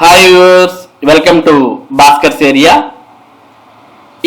Hi viewers welcome to Bhaskar's area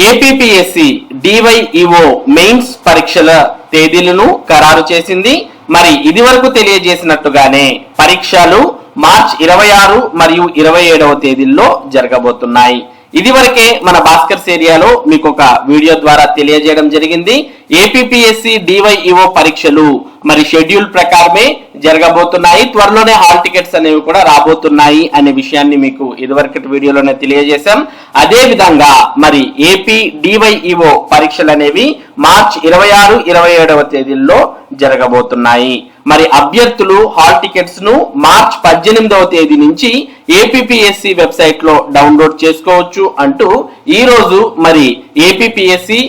APPSC DYEO mains పరీక్షల తేదీలను ఖరారు చేసింది. మరి ఇది వరకు తెలియజేసినట్టుగానే పరీక్షలు మార్చ్ ఇరవై ఆరు మరియు ఇరవై ఏడవ తేదీల్లో జరగబోతున్నాయి. ఇది వరకే మన భాస్కర్స్ ఏరియాలో మీకు ఒక వీడియో ద్వారా తెలియజేయడం జరిగింది. ఏపీపీఎస్సి డివైఈఓ పరీక్షలు మరి షెడ్యూల్ ప్రకారమే జరగబోతున్నాయి. త్వరలోనే హాల్ టికెట్స్ అనేవి కూడా రాబోతున్నాయి అనే విషయాన్ని మీకు ఇదివరకటి వీడియోలోనే తెలియజేశాం. అదే విధంగా మరి ఏపీ డివైఈఓ పరీక్షలు అనేవి మార్చ్ ఇరవై ఆరు ఇరవై ఏడవ తేదీల్లో జరగబోతున్నాయి. మరి అభ్యర్థులు హాల్ టికెట్స్ను మార్చ్ పద్దెనిమిదవ తేదీ నుంచి ఏపీపీఎస్సి వెబ్సైట్లో డౌన్లోడ్ చేసుకోవచ్చు అంటూ ఈ రోజు మరి ఏపీపీఎస్సి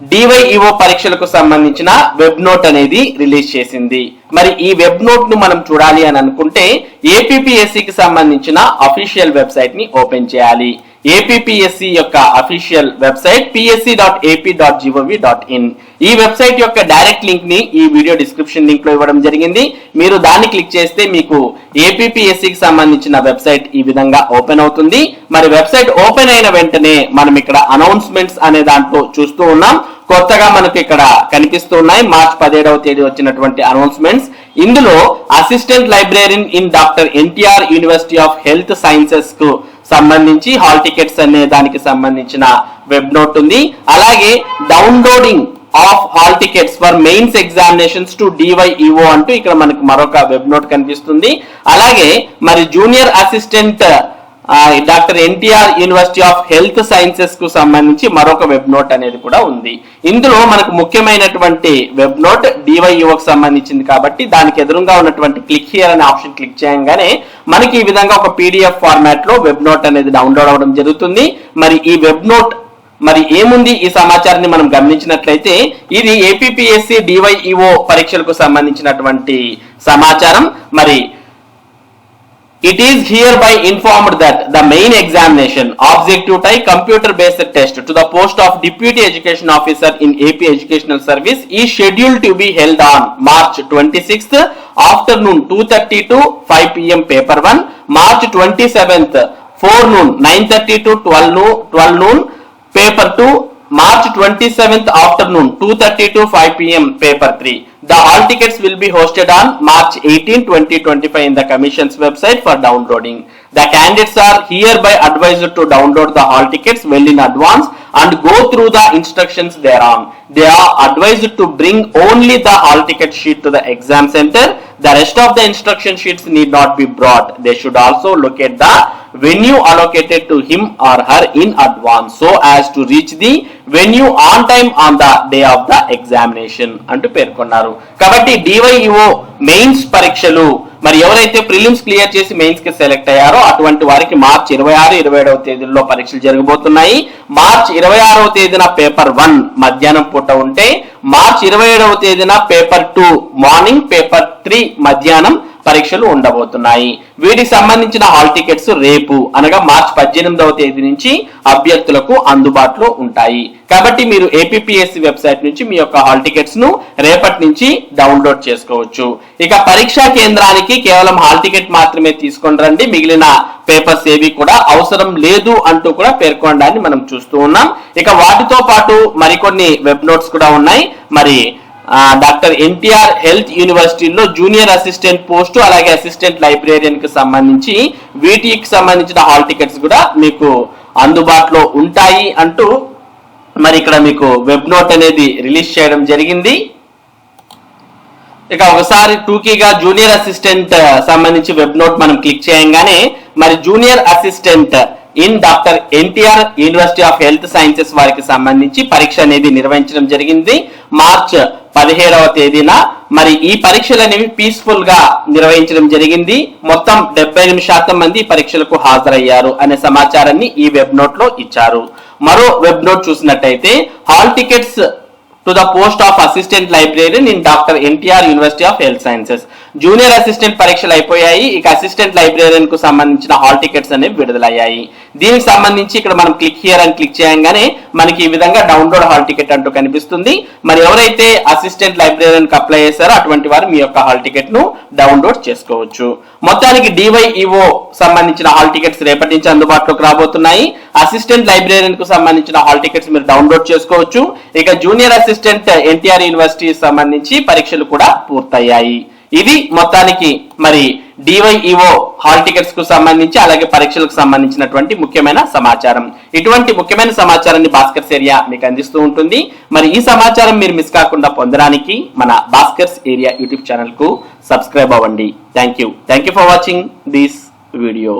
డివైఈఓ పరీక్షలకు సంబంధించిన వెబ్ నోట్ అనేది రిలీజ్ చేసింది. మరి ఈ వెబ్ నోట్ను మనం చూడాలి అని అనుకుంటే ఏపీపీఎస్సికి సంబంధించిన అఫీషియల్ వెబ్సైట్ని ఓపెన్ చేయాలి. ఏపీఎస్సి యొక్క official website PSC dot AP dot GOV dot in ఈ వెబ్సైట్ యొక్క డైరెక్ట్ లింక్ని ఈ వీడియో డిస్క్రిప్షన్ లింక్లో ఇవ్వడం జరిగింది. మీరు దాన్ని క్లిక్ చేస్తే మీకు ఏపీఎస్సికి సంబంధించిన వెబ్సైట్ ఈ విధంగా ఓపెన్ అవుతుంది. మరి వెబ్సైట్ ఓపెన్ అయిన వెంటనే మనం ఇక్కడ అనౌన్స్మెంట్స్ అనే దాంట్లో చూస్తూ ఉన్నాం. కొత్తగా మనకి ఇక్కడ కనిపిస్తున్నాయి. మార్చ్ పదిహేడవ తేదీ వచ్చినటువంటి అనౌన్స్మెంట్స్. ఇందులో assistant librarian in doctor NTR university of health సైన్సెస్కు సంబంధించి హాల్ టికెట్స్ అనే దానికి సంబంధించిన వెబ్ నోట్ ఉంది. అలాగే downloading of hall tickets for mains examinations to DYEO అంటూ ఇక్కడ మనకు మరొక వెబ్ నోట్ కనిపిస్తుంది. అలాగే మరి junior assistant doctor NTR university of health సైన్సెస్కు సంబంధించి మరొక వెబ్ నోట్ అనేది కూడా ఉంది. ఇందులో మనకు ముఖ్యమైనటువంటి వెబ్ నోట్ డివైఓకి సంబంధించింది కాబట్టి దానికి ఎదురుగా ఉన్నటువంటి క్లిక్ హియర్ అనే ఆప్షన్ క్లిక్ చేయగానే మనకి ఈ విధంగా ఒక పీడిఎఫ్ ఫార్మాట్లో వెబ్ నోట్ అనేది డౌన్లోడ్ అవ్వడం జరుగుతుంది. మరి ఈ వెబ్ నోట్ మరి ఏముంది? ఈ సమాచారాన్ని మనం గమనించినట్లయితే ఇది ఏపీఎస్సి డివైఈఓ పరీక్షలకు సంబంధించినటువంటి సమాచారం. మరి It is hereby informed that the main examination, objective type computer based test to the post of Deputy Education Officer in AP Educational Service is scheduled to be held on March 26th afternoon 2.30 to 5 pm paper 1, March 27th forenoon 9.30 to 12 noon, 12 noon paper 2, March 27th afternoon 2.30 to 5 pm paper 3. The hall tickets will be hosted on March 18, 2025 in the commission's website for downloading. The candidates are hereby advised to download the hall tickets well in advance and go through the instructions thereon. They are advised to bring only the hall ticket sheet to the exam center. The rest of the instruction sheets need not be brought. They should also locate the venue allocated to him or her in advance so as to reach the venue on time on the day of the examination అంటూ పేర్కొన్నారు. కాబట్టి DyEO mains పరీక్షలు మరి ఎవరైతే prelims clear చేసి మెయిన్స్కి select అయ్యారో అటువంటి వారికి మార్చ్ ఇరవై ఆరు ఇరవై ఏడవ తేదీల్లో పరీక్షలు జరగబోతున్నాయి. మార్చ్ ఇరవై ఆరవ తేదీన పేపర్ వన్ మధ్యాహ్నం పూట ఉంటే మార్చ్ ఇరవై ఏడవ తేదీన paper two morning paper three మధ్యాహ్నం పరీక్షలు ఉండబోతున్నాయి. వీటికి సంబంధించిన హాల్ టికెట్స్ రేపు అనగా మార్చి పద్దెనిమిదవ తేదీ నుంచి అభ్యర్థులకు అందుబాటులో ఉంటాయి. కాబట్టి మీరు ఏపీఎస్సి వెబ్సైట్ నుంచి మీ యొక్క హాల్ టికెట్స్ను రేపటి నుంచి డౌన్లోడ్ చేసుకోవచ్చు. ఇక పరీక్షా కేంద్రానికి కేవలం హాల్ టికెట్ మాత్రమే తీసుకొని రండి. మిగిలిన పేపర్స్ ఏవి కూడా అవసరం లేదు అంటూ కూడా పేర్కొనడాన్ని మనం చూస్తూ ఉన్నాం. ఇక వాటితో పాటు మరికొన్ని వెబ్ నోట్స్ కూడా ఉన్నాయి. మరి డాక్టర్ ఎన్టీఆర్ హెల్త్ యూనివర్సిటీలో జూనియర్ అసిస్టెంట్ పోస్టు అలాగే అసిస్టెంట్ లైబ్రేరియన్కి సంబంధించి వీటికి సంబంధించిన హాల్ టికెట్స్ కూడా మీకు అందుబాటులో ఉంటాయి అంటూ మరి ఇక్కడ మీకు వెబ్ నోట్ అనేది రిలీజ్ చేయడం జరిగింది. ఇక ఒకసారి టూకీగా జూనియర్ అసిస్టెంట్ సంబంధించి వెబ్ నోట్ మనం క్లిక్ చేయగానే మరి junior assistant in doctor NTR university of health sciences వారికి సంబంధించి పరీక్ష అనేది నిర్వహించడం జరిగింది. మార్చ్ పదిహేడవ తేదీన మరి ఈ పరీక్షలు అనేవి పీస్ఫుల్గా నిర్వహించడం జరిగింది. మొత్తం డెబ్బై ఎనిమిది శాతం మంది పరీక్షలకు హాజరయ్యారు అనే సమాచారాన్ని ఈ వెబ్ నోట్లో ఇచ్చారు. మరో వెబ్ నోట్ చూసినట్టయితే hall tickets to the post of assistant library in doctor NTR university of health sciences. Junior assistant పరీక్షలు అయిపోయాయి. ఇక అసిస్టెంట్ లైబ్రేరియన్కు సంబంధించిన హాల్ టికెట్స్ అనేవి విడుదలయ్యాయి. దీనికి సంబంధించి ఇక్కడ మనం క్లిక్ హియర్ అని క్లిక్ చేయగానే మనకి ఈ విధంగా డౌన్లోడ్ హాల్ టికెట్ అంటూ కనిపిస్తుంది. మరి ఎవరైతే అసిస్టెంట్ లైబ్రేరియన్కు అప్లై చేశారో అటువంటి వారు మీ యొక్క హాల్ టికెట్ను డౌన్లోడ్ చేసుకోవచ్చు. మొత్తానికి డివైఈఓ సంబంధించిన హాల్ టికెట్స్ రేపటి నుంచి అందుబాటులోకి రాబోతున్నాయి. అసిస్టెంట్ లైబ్రేరియన్కు సంబంధించిన హాల్ టికెట్స్ మీరు డౌన్లోడ్ చేసుకోవచ్చు. ఇక జూనియర్ అసిస్టెంట్ ఎన్టీఆర్ యూనివర్సిటీ సంబంధించి పరీక్షలు కూడా పూర్తయ్యాయి. ఇది మొత్తానికి మరి డివైఈఓ హాల్ టికెట్స్కు సంబంధించి అలాగే పరీక్షలకు సంబంధించినటువంటి ముఖ్యమైన సమాచారం. ఇటువంటి ముఖ్యమైన సమాచారాన్ని భాస్కర్స్ ఏరియా మీకు అందిస్తూ ఉంటుంది. మరి ఈ సమాచారం మీరు మిస్ కాకుండా పొందడానికి మన భాస్కర్స్ ఏరియా యూట్యూబ్ ఛానల్కు సబ్స్క్రైబ్ అవ్వండి. Thank you thank you for watching this video